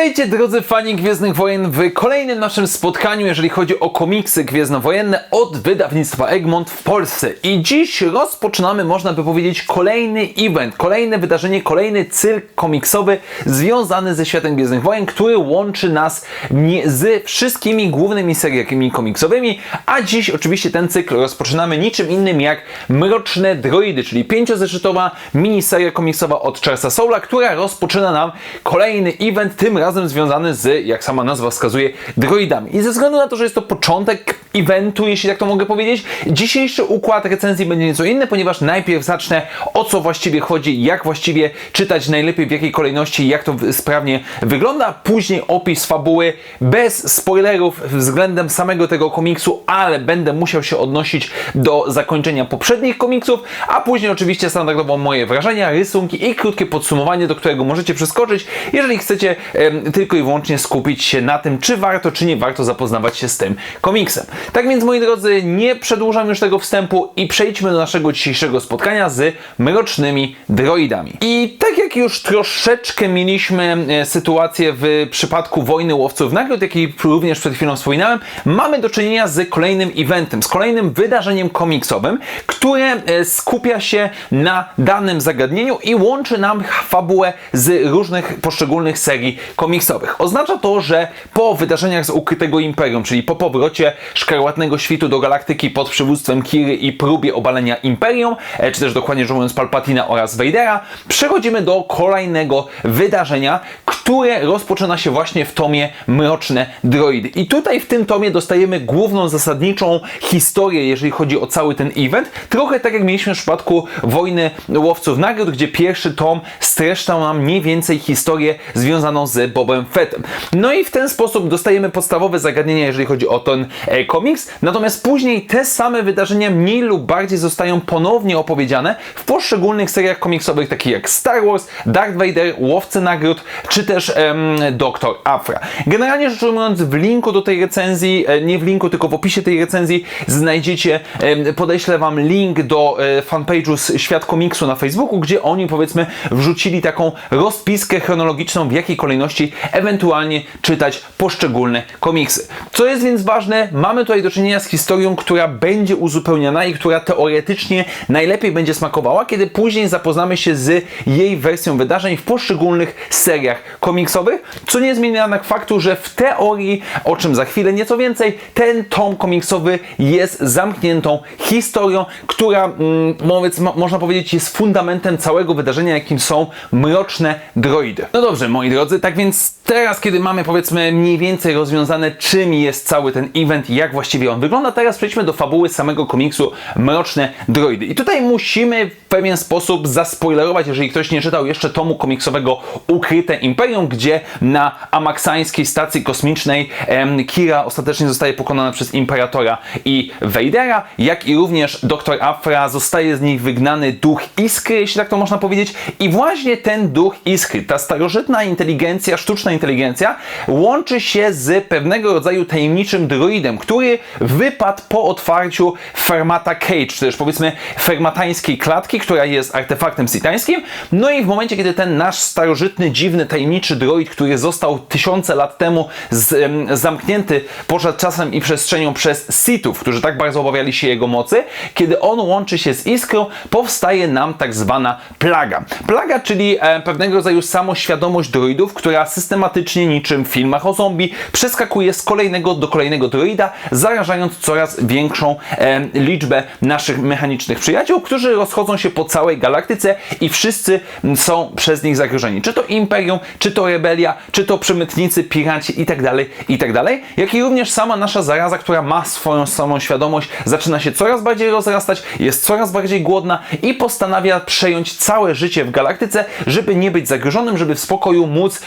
Witajcie drodzy fani Gwiezdnych Wojen w kolejnym naszym spotkaniu, jeżeli chodzi o komiksy gwiezdnowojenne od wydawnictwa Egmont w Polsce. I dziś rozpoczynamy, można by powiedzieć, kolejny event, kolejne wydarzenie, kolejny cykl komiksowy związany ze światem Gwiezdnych Wojen, który łączy nas z wszystkimi głównymi seriami komiksowymi, a dziś oczywiście ten cykl rozpoczynamy niczym innym jak Mroczne Droidy, czyli pięciozeszytowa miniseria komiksowa od Charlesa Soula, która rozpoczyna nam kolejny event, tym razem związany z, jak sama nazwa wskazuje, droidami. I ze względu na to, że jest to początek eventu, jeśli tak to mogę powiedzieć, dzisiejszy układ recenzji będzie nieco inny, ponieważ najpierw zacznę o co właściwie chodzi, jak właściwie czytać najlepiej, w jakiej kolejności, jak to sprawnie wygląda, później opis fabuły, bez spoilerów względem samego tego komiksu, ale będę musiał się odnosić do zakończenia poprzednich komiksów, a później oczywiście standardowo moje wrażenia, rysunki i krótkie podsumowanie, do którego możecie przeskoczyć, jeżeli chcecie em, tylko i wyłącznie skupić się na tym, czy warto, czy nie warto zapoznawać się z tym komiksem. Tak więc, moi drodzy, nie przedłużam już tego wstępu i przejdźmy do naszego dzisiejszego spotkania z mrocznymi droidami. I tak jak już troszeczkę mieliśmy e, sytuację w przypadku wojny łowców nagród, jak i również przed chwilą wspominałem, mamy do czynienia z kolejnym eventem, z kolejnym wydarzeniem komiksowym, które e, skupia się na danym zagadnieniu i łączy nam fabułę z różnych poszczególnych serii komiksowych. Oznacza to, że po wydarzeniach z Ukrytego Imperium, czyli po powrocie Szkarłatnego Świtu do galaktyki pod przywództwem Kiry i próbie obalenia Imperium, e, czy też dokładnie rzecz mówiąc Palpatina oraz Vadera, przechodzimy do kolejnego wydarzenia, które rozpoczyna się właśnie w tomie Mroczne Droidy. I tutaj w tym tomie dostajemy główną zasadniczą historię, jeżeli chodzi o cały ten event. Trochę tak jak mieliśmy w przypadku Wojny Łowców Nagród, gdzie pierwszy tom streszczał nam mniej więcej historię związaną z Bobem Fettem. No i w ten sposób dostajemy podstawowe zagadnienia, jeżeli chodzi o ten e, komiks. Natomiast później te same wydarzenia mniej lub bardziej zostają ponownie opowiedziane w poszczególnych seriach komiksowych, takich jak Star Wars, Darth Vader, Łowcy Nagród, czy też em, Doktor Afra. Generalnie rzecz ujmując, w linku do tej recenzji, e, nie w linku, tylko w opisie tej recenzji znajdziecie, em, podeślę Wam link do e, fanpage'u z Świat Komiksu na Facebooku, gdzie oni powiedzmy wrzucili taką rozpiskę chronologiczną, w jakiej kolejności ewentualnie czytać poszczególne komiksy. Co jest więc ważne, mamy tutaj do czynienia z historią, która będzie uzupełniana i która teoretycznie najlepiej będzie smakowała, kiedy później zapoznamy się z jej wersją wydarzeń w poszczególnych seriach komiksowych, co nie zmienia jednak faktu, że w teorii, o czym za chwilę nieco więcej, ten tom komiksowy jest zamkniętą historią, która, mm, mo- można powiedzieć, jest fundamentem całego wydarzenia, jakim są mroczne droidy. No dobrze, moi drodzy, tak więc teraz, kiedy mamy powiedzmy mniej więcej rozwiązane, czym jest cały ten event i jak właściwie on wygląda, teraz przejdźmy do fabuły samego komiksu Mroczne Droidy. I tutaj musimy w pewien sposób zaspoilerować, jeżeli ktoś nie czytał jeszcze tomu komiksowego Ukryte Imperium, gdzie na amaksańskiej stacji kosmicznej em, Kira ostatecznie zostaje pokonana przez Imperatora i Vadera, jak i również Doktor Afra zostaje z nich wygnany duch Iskry, jeśli tak to można powiedzieć. I właśnie ten duch Iskry, ta starożytna inteligencja, sztuczna inteligencja, łączy się z pewnego rodzaju tajemniczym droidem, który wypadł po otwarciu Fermata Cage, czy też powiedzmy fermatańskiej klatki, która jest artefaktem sitańskim. No i w momencie, kiedy ten nasz starożytny, dziwny, tajemniczy droid, który został tysiące lat temu z, zamknięty poza czasem i przestrzenią przez Sithów, którzy tak bardzo obawiali się jego mocy, kiedy on łączy się z iskrą, powstaje nam tak zwana plaga. Plaga, czyli e, pewnego rodzaju samoświadomość droidów, która systematycznie niczym w filmach o zombie przeskakuje z kolejnego do kolejnego droida, zarażając coraz większą e, liczbę naszych mechanicznych przyjaciół, którzy rozchodzą się po całej galaktyce i wszyscy m, są przez nich zagrożeni. Czy to Imperium, czy to Rebelia, czy to przemytnicy, piraci itd., itd., jak i również sama nasza zaraza, która ma swoją samą świadomość, zaczyna się coraz bardziej rozrastać, jest coraz bardziej głodna i postanawia przejąć całe życie w galaktyce, żeby nie być zagrożonym, żeby w spokoju móc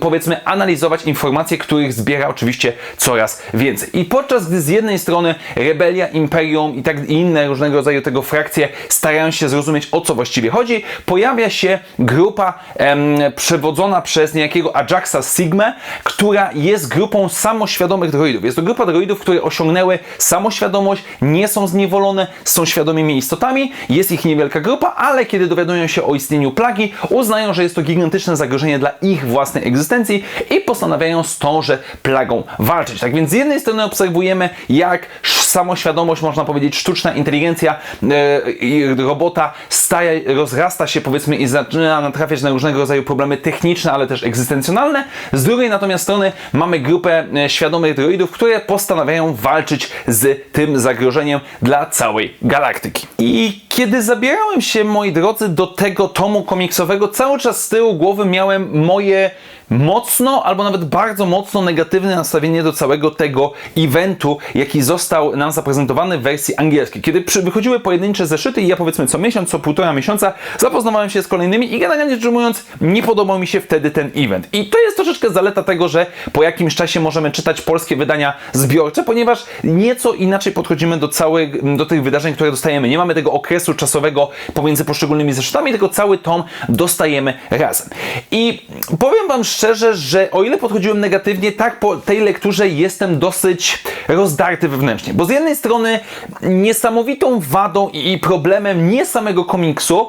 powiedzmy analizować informacje, których zbiera oczywiście coraz więcej. I podczas gdy z jednej strony rebelia, imperium i tak i inne różnego rodzaju tego frakcje starają się zrozumieć o co właściwie chodzi, pojawia się grupa em, przewodzona przez niejakiego Ajaxa Sigma, która jest grupą samoświadomych droidów. Jest to grupa droidów, które osiągnęły samoświadomość, nie są zniewolone, są świadomymi istotami, jest ich niewielka grupa, ale kiedy dowiadują się o istnieniu plagi, uznają, że jest to gigantyczne zagrożenie dla ich własnej egzystencji i postanawiają z tąże plagą walczyć. Tak więc z jednej strony obserwujemy, jak samoświadomość, można powiedzieć, sztuczna inteligencja e, robota staje, rozrasta się powiedzmy i zaczyna natrafiać na różnego rodzaju problemy techniczne, ale też egzystencjonalne. Z drugiej natomiast strony mamy grupę e, świadomych droidów, które postanawiają walczyć z tym zagrożeniem dla całej galaktyki. I kiedy zabierałem się, moi drodzy, do tego tomu komiksowego, cały czas z tyłu głowy miałem moje mocno, albo nawet bardzo mocno negatywne nastawienie do całego tego eventu, jaki został nam zaprezentowany w wersji angielskiej. Kiedy wychodziły pojedyncze zeszyty i ja powiedzmy co miesiąc, co półtora miesiąca zapoznawałem się z kolejnymi i generalnie rzecz ujmując nie podobał mi się wtedy ten event. I to jest troszeczkę zaleta tego, że po jakimś czasie możemy czytać polskie wydania zbiorcze, ponieważ nieco inaczej podchodzimy do całych, do tych wydarzeń, które dostajemy. Nie mamy tego okresu czasowego pomiędzy poszczególnymi zeszytami, tylko cały tom dostajemy razem. I powiem Wam szczerze, że o ile podchodziłem negatywnie, tak po tej lekturze jestem dosyć rozdarty wewnętrznie. Bo z jednej strony niesamowitą wadą i problemem nie samego komiksu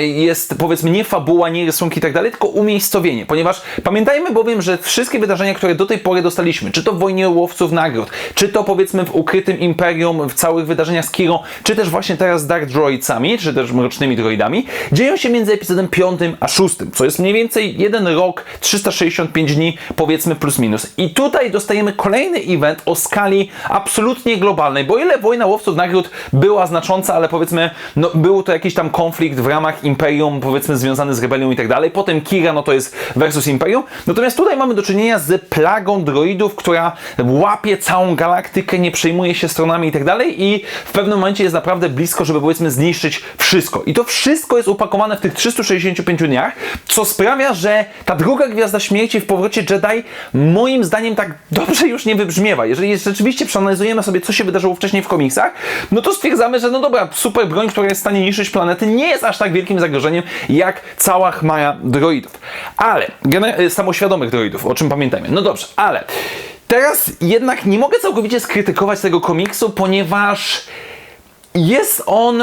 jest powiedzmy nie fabuła, nie rysunki i tak dalej, tylko umiejscowienie. Ponieważ pamiętajmy bowiem, że wszystkie wydarzenia, które do tej pory dostaliśmy, czy to w Wojnie Łowców Nagród, czy to powiedzmy w Ukrytym Imperium, w całych wydarzeniach z Kirą, czy też właśnie teraz z Dark Droidsami, czy też Mrocznymi Droidami, dzieją się między epizodem 5 a 6, co jest mniej więcej jeden rok, 365 dni, powiedzmy plus minus. I tutaj dostajemy kolejny event o skali absolutnie globalnej, bo ile Wojna Łowców Nagród była znacząca, ale powiedzmy, no, był to jakiś tam konflikt w ramach Imperium, powiedzmy związany z rebelią i tak dalej. Potem Kira, no to jest versus Imperium. Natomiast tutaj mamy do czynienia z plagą droidów, która łapie całą galaktykę, nie przejmuje się stronami i tak dalej i w pewnym momencie jest naprawdę blisko, żeby powiedzmy zniszczyć wszystko. I to wszystko jest upakowane w tych 365 dniach, co sprawia, że ta druga Gwiazda Śmierci w powrocie Jedi moim zdaniem tak dobrze już nie wybrzmiewa. Jeżeli rzeczywiście przeanalizujemy sobie, co się wydarzyło wcześniej w komiksach, no to stwierdzamy, że no dobra, super broń, która jest w stanie niszczyć planety, nie jest aż tak wielkim zagrożeniem, jak cała chmara droidów. Ale, gener- samoświadomych droidów, o czym pamiętajmy. No dobrze, ale teraz jednak nie mogę całkowicie skrytykować tego komiksu, ponieważ jest on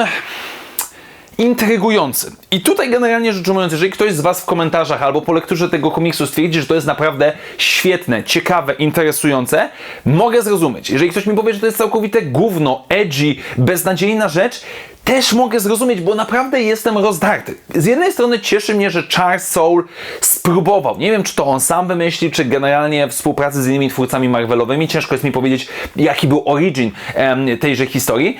intrygujący. I tutaj generalnie rzecz ujmując, jeżeli ktoś z Was w komentarzach albo po lekturze tego komiksu stwierdzi, że to jest naprawdę świetne, ciekawe, interesujące, mogę zrozumieć. Jeżeli ktoś mi powie, że to jest całkowite gówno, edgy, beznadziejna rzecz, też mogę zrozumieć, bo naprawdę jestem rozdarty. Z jednej strony cieszy mnie, że Charles Soule spróbował. Nie wiem, czy to on sam wymyślił, czy generalnie współpracy z innymi twórcami Marvelowymi. Ciężko jest mi powiedzieć, jaki był origin em, tejże historii.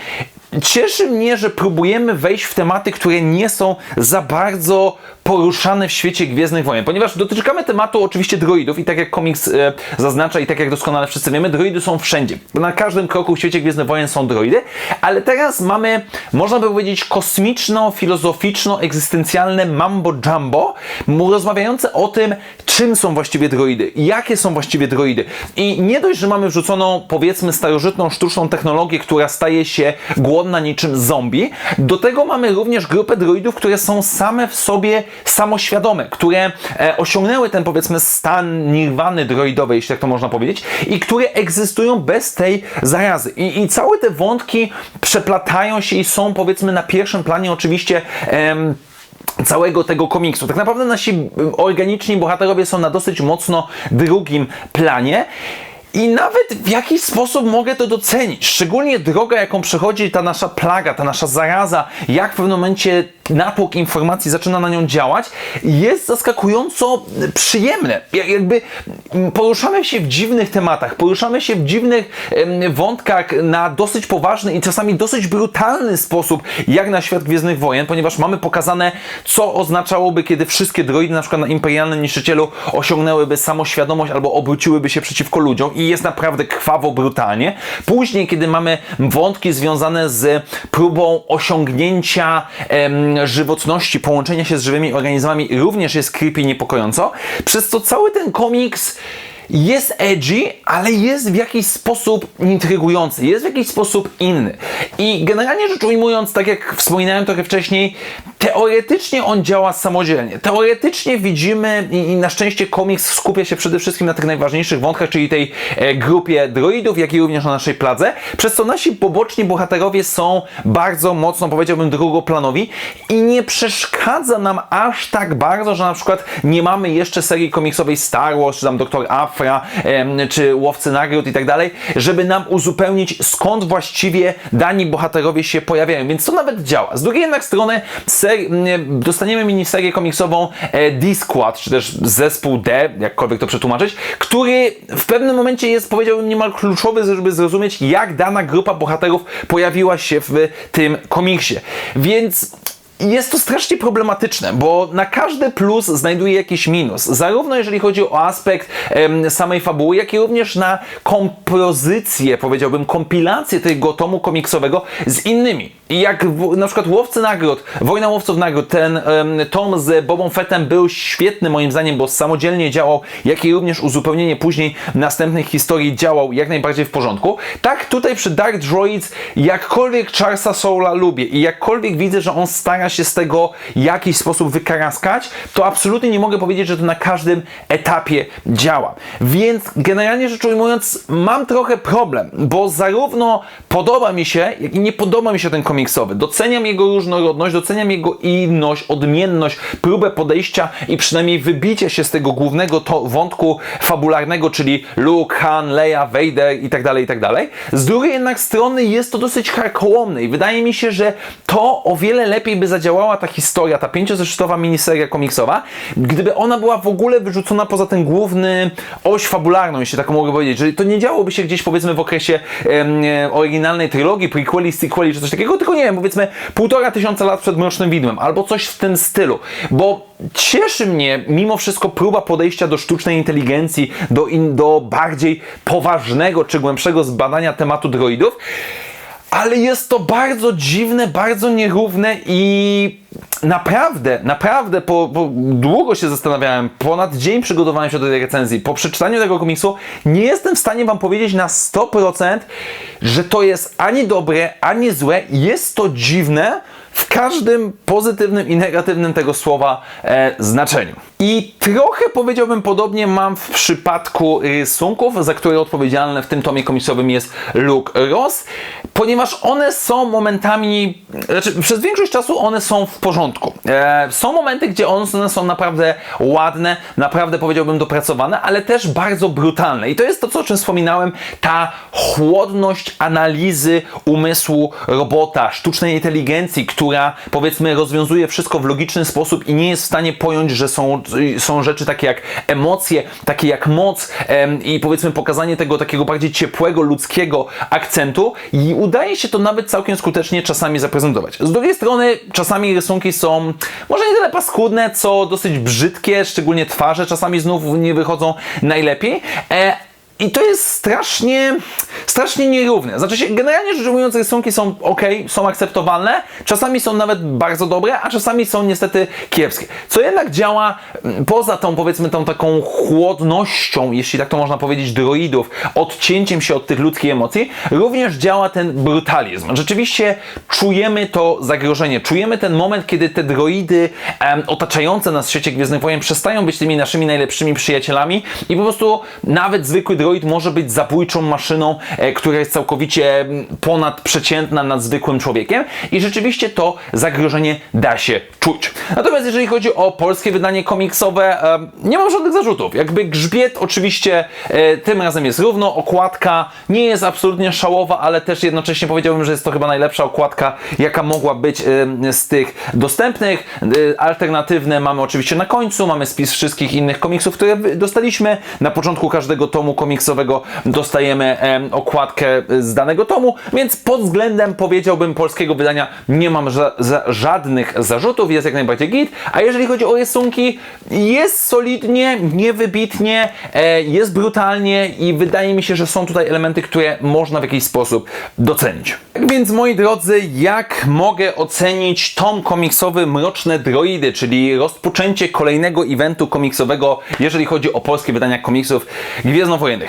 Cieszy mnie, że próbujemy wejść w tematy, które nie są za bardzo poruszane w świecie Gwiezdnych Wojen, ponieważ dotykamy tematu oczywiście droidów i tak jak komiks e, zaznacza i tak jak doskonale wszyscy wiemy, droidy są wszędzie. Na każdym kroku w świecie Gwiezdnych Wojen są droidy, ale teraz mamy, można by powiedzieć, kosmiczno-filozoficzno-egzystencjalne mambo jumbo, mu- rozmawiające o tym, czym są właściwie droidy, jakie są właściwie droidy. I nie dość, że mamy wrzuconą, powiedzmy, starożytną, sztuczną technologię, która staje się głodna niczym zombie, do tego mamy również grupę droidów, które są same w sobie samoświadome, które e, osiągnęły ten, powiedzmy, stan nirwany droidowej, jeśli tak to można powiedzieć, i które egzystują bez tej zarazy. I, i całe te wątki przeplatają się i są, powiedzmy, na pierwszym planie oczywiście. Em, całego tego komiksu. Tak naprawdę nasi organiczni bohaterowie są na dosyć mocno drugim planie. I nawet w jakiś sposób mogę to docenić. Szczególnie droga, jaką przechodzi ta nasza plaga, ta nasza zaraza, jak w pewnym momencie natłok informacji zaczyna na nią działać, jest zaskakująco przyjemne. Jak- Jakby poruszamy się w dziwnych tematach, poruszamy się w dziwnych wątkach na dosyć poważny i czasami dosyć brutalny sposób, jak na świat Gwiezdnych Wojen, ponieważ mamy pokazane, co oznaczałoby, kiedy wszystkie droidy, na przykład na Imperialnym Niszczycielu, osiągnęłyby samoświadomość albo obróciłyby się przeciwko ludziom i jest naprawdę krwawo, brutalnie. Później, kiedy mamy wątki związane z próbą osiągnięcia em, żywotności, połączenia się z żywymi organizmami również jest creepy niepokojąco, przez co cały ten komiks jest edgy, ale jest w jakiś sposób intrygujący, jest w jakiś sposób inny. I generalnie rzecz ujmując, tak jak wspominałem trochę wcześniej, teoretycznie on działa samodzielnie. Teoretycznie widzimy i, i na szczęście komiks skupia się przede wszystkim na tych najważniejszych wątkach, czyli tej e, grupie droidów, jak i również na naszej pladze, przez co nasi poboczni bohaterowie są bardzo mocno, powiedziałbym, drugoplanowi i nie przeszkadza nam aż tak bardzo, że na przykład nie mamy jeszcze serii komiksowej Star Wars, czy tam Doktor Afra, czy Łowcy Nagród i tak dalej, żeby nam uzupełnić skąd właściwie dani bohaterowie się pojawiają, więc to nawet działa. Z drugiej jednak strony dostaniemy miniserię komiksową e, D-Squad, czy też Zespół D, jakkolwiek to przetłumaczyć, który w pewnym momencie jest, powiedziałbym, niemal kluczowy, żeby zrozumieć, jak dana grupa bohaterów pojawiła się w tym komiksie. Więc jest to strasznie problematyczne, bo na każdy plus znajduje jakiś minus. Zarówno jeżeli chodzi o aspekt em, samej fabuły, jak i również na kompozycję, powiedziałbym, kompilację tego tomu komiksowego z innymi. Jak w, na przykład Łowcy Nagród, Wojna Łowców Nagród, ten em, tom z Bobą Fettem był świetny moim zdaniem, bo samodzielnie działał, jak i również uzupełnienie później następnych historii działał jak najbardziej w porządku. Tak tutaj przy Dark Droids, jakkolwiek Charlesa Soula lubię i jakkolwiek widzę, że on stara się z tego w jakiś sposób wykaraskać, to absolutnie nie mogę powiedzieć, że to na każdym etapie działa. Więc generalnie rzecz ujmując, mam trochę problem, bo zarówno podoba mi się, jak i nie podoba mi się ten komiksowy. Doceniam jego różnorodność, doceniam jego inność, odmienność, próbę podejścia i przynajmniej wybicie się z tego głównego wątku fabularnego, czyli Luke, Han, Leia, Vader i tak dalej, i tak. Z drugiej jednak strony jest to dosyć karkołomne i wydaje mi się, że to o wiele lepiej by zadziałała ta historia, ta pięciozeszytowa miniseria komiksowa, gdyby ona była w ogóle wyrzucona poza ten główny oś fabularną, jeśli tak mogę powiedzieć, że to nie działoby się gdzieś powiedzmy w okresie em, e, oryginalnej trylogii, prequeli, sequeli czy coś takiego, tylko nie wiem, powiedzmy półtora tysiąca lat przed Mrocznym Widmem, albo coś w tym stylu, bo cieszy mnie mimo wszystko próba podejścia do sztucznej inteligencji, do, in, do bardziej poważnego czy głębszego zbadania tematu droidów, ale jest to bardzo dziwne, bardzo nierówne i naprawdę, naprawdę po, po długo się zastanawiałem, ponad dzień przygotowałem się do tej recenzji. Po przeczytaniu tego komiksu nie jestem w stanie Wam powiedzieć na 100%, że to jest ani dobre, ani złe. Jest to dziwne w każdym pozytywnym i negatywnym tego słowa e, znaczeniu. I trochę powiedziałbym podobnie mam w przypadku rysunków, za które odpowiedzialny w tym tomie komiksowym jest Luke Ross, ponieważ one są momentami, znaczy przez większość czasu one są w porządku. E, są momenty, gdzie one są naprawdę ładne, naprawdę powiedziałbym dopracowane, ale też bardzo brutalne. I to jest to, co, o czym wspominałem, ta chłodność analizy umysłu robota, sztucznej inteligencji, która powiedzmy rozwiązuje wszystko w logiczny sposób i nie jest w stanie pojąć, że są, są rzeczy takie jak emocje, takie jak moc em, i powiedzmy pokazanie tego takiego bardziej ciepłego, ludzkiego akcentu i udaje się to nawet całkiem skutecznie czasami zaprezentować. Z drugiej strony czasami rysunki są może nie tyle paskudne, co dosyć brzydkie, szczególnie twarze czasami znów nie wychodzą najlepiej. E, i to jest strasznie, strasznie nierówne. Znaczy się, generalnie rzecz ujmując, rysunki są ok, są akceptowalne, czasami są nawet bardzo dobre, a czasami są niestety kiepskie. Co jednak działa mm, poza tą, powiedzmy, tą taką chłodnością, jeśli tak to można powiedzieć, droidów, odcięciem się od tych ludzkich emocji, również działa ten brutalizm. Rzeczywiście czujemy to zagrożenie, czujemy ten moment, kiedy te droidy em, otaczające nas w świecie Gwiezdnych Wojen przestają być tymi naszymi najlepszymi przyjacielami i po prostu nawet zwykły droid może być zabójczą maszyną, e, która jest całkowicie mm, ponadprzeciętna nad zwykłym człowiekiem i rzeczywiście to zagrożenie da się czuć. Natomiast jeżeli chodzi o polskie wydanie komiksowe, nie mam żadnych zarzutów. Jakby grzbiet oczywiście e, tym razem jest równo, okładka nie jest absolutnie szałowa, ale też jednocześnie powiedziałbym, że jest to chyba najlepsza okładka, jaka mogła być z tych dostępnych. E, Alternatywne mamy oczywiście na końcu, mamy spis wszystkich innych komiksów, które dostaliśmy. Na początku każdego tomu komiksowego komiksowego dostajemy em, okładkę z danego tomu, więc pod względem powiedziałbym polskiego wydania nie mam ża- za- żadnych zarzutów, jest jak najbardziej git, a jeżeli chodzi o rysunki, jest solidnie, niewybitnie, e, jest brutalnie i wydaje mi się, że są tutaj elementy, które można w jakiś sposób docenić. Tak więc moi drodzy, jak mogę ocenić tom komiksowy Mroczne Droidy, czyli rozpoczęcie kolejnego eventu komiksowego, jeżeli chodzi o polskie wydania komiksów Gwiezdnowojennych.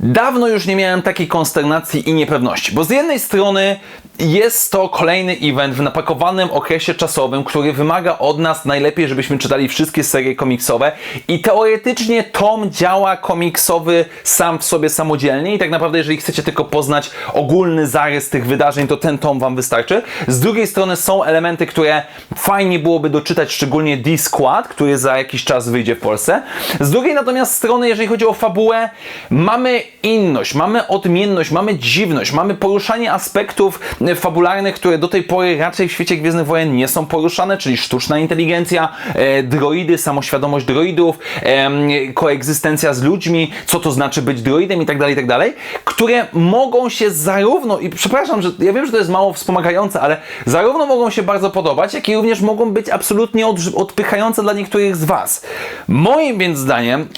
Dawno już nie miałem takiej konsternacji i niepewności, bo z jednej strony jest to kolejny event w napakowanym okresie czasowym, który wymaga od nas najlepiej, żebyśmy czytali wszystkie serie komiksowe i teoretycznie tom działa komiksowy sam w sobie samodzielnie i tak naprawdę jeżeli chcecie tylko poznać ogólny zarys tych wydarzeń, to ten tom wam wystarczy. Z drugiej strony są elementy, które fajnie byłoby doczytać, szczególnie D-Squad, który za jakiś czas wyjdzie w Polsce. Z drugiej natomiast strony, jeżeli chodzi o fabułę, mamy inność, mamy odmienność, mamy dziwność, mamy poruszanie aspektów e, fabularnych, które do tej pory raczej w świecie Gwiezdnych Wojen nie są poruszane, czyli sztuczna inteligencja, e, droidy, samoświadomość droidów, koegzystencja z ludźmi, co to znaczy być droidem i tak dalej, i tak które mogą się zarówno, i przepraszam, że ja wiem, że to jest mało wspomagające, ale zarówno mogą się bardzo podobać, jak i również mogą być absolutnie odrz- odpychające dla niektórych z Was. Moim więc zdaniem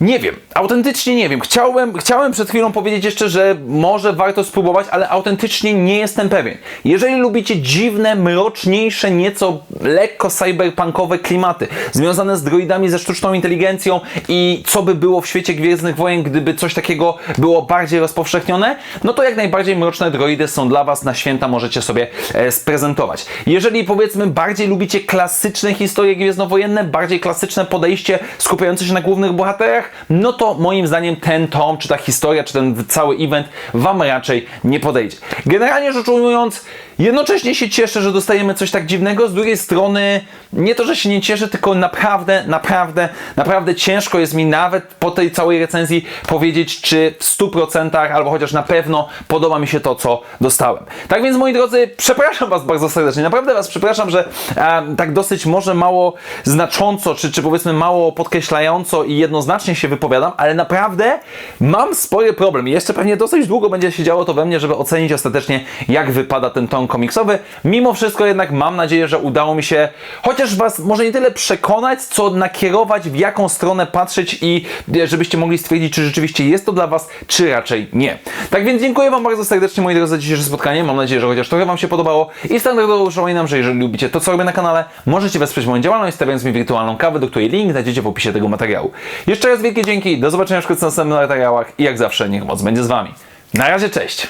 nie wiem, autentycznie nie wiem. Chciałem, chciałem przed chwilą powiedzieć jeszcze, że może warto spróbować, ale autentycznie nie jestem pewien. Jeżeli lubicie dziwne, mroczniejsze, nieco lekko cyberpunkowe klimaty, związane z droidami, ze sztuczną inteligencją i co by było w świecie Gwiezdnych Wojen, gdyby coś takiego było bardziej rozpowszechnione, no to jak najbardziej mroczne droidy są dla Was na święta, możecie sobie e, sprezentować. Jeżeli powiedzmy bardziej lubicie klasyczne historie gwiezdnowojenne, bardziej klasyczne podejście skupiające się na głównych bohaterach, no to moim zdaniem ten tom, czy ta historia, czy ten cały event Wam raczej nie podejdzie. Generalnie rzecz ujmując, jednocześnie się cieszę, że dostajemy coś tak dziwnego, z drugiej strony nie to, że się nie cieszę, tylko naprawdę, naprawdę, naprawdę ciężko jest mi nawet po tej całej recenzji powiedzieć, czy w 100% albo chociaż na pewno podoba mi się to, co dostałem. Tak więc moi drodzy, przepraszam Was bardzo serdecznie, naprawdę Was przepraszam, że e, tak dosyć może mało znacząco, czy, czy powiedzmy mało podkreślająco i jednoznacznie się wypowiadam, ale naprawdę mam spory problem. I jeszcze pewnie dosyć długo będzie się działo to we mnie, żeby ocenić ostatecznie, jak wypada ten komiksowy. Mimo wszystko jednak mam nadzieję, że udało mi się chociaż Was może nie tyle przekonać, co nakierować, w jaką stronę patrzeć i e, żebyście mogli stwierdzić, czy rzeczywiście jest to dla Was, czy raczej nie. Tak więc dziękuję Wam bardzo serdecznie, moi drodzy, za dzisiejsze spotkanie. Mam nadzieję, że chociaż trochę Wam się podobało i standardowo przypominam, że jeżeli lubicie to, co robię na kanale, możecie wesprzeć moją działalność, stawiając mi wirtualną kawę, do której link znajdziecie w opisie tego materiału. Jeszcze raz wielkie dzięki, do zobaczenia w następnych materiałach i jak zawsze niech moc będzie z Wami. Na razie, cześć!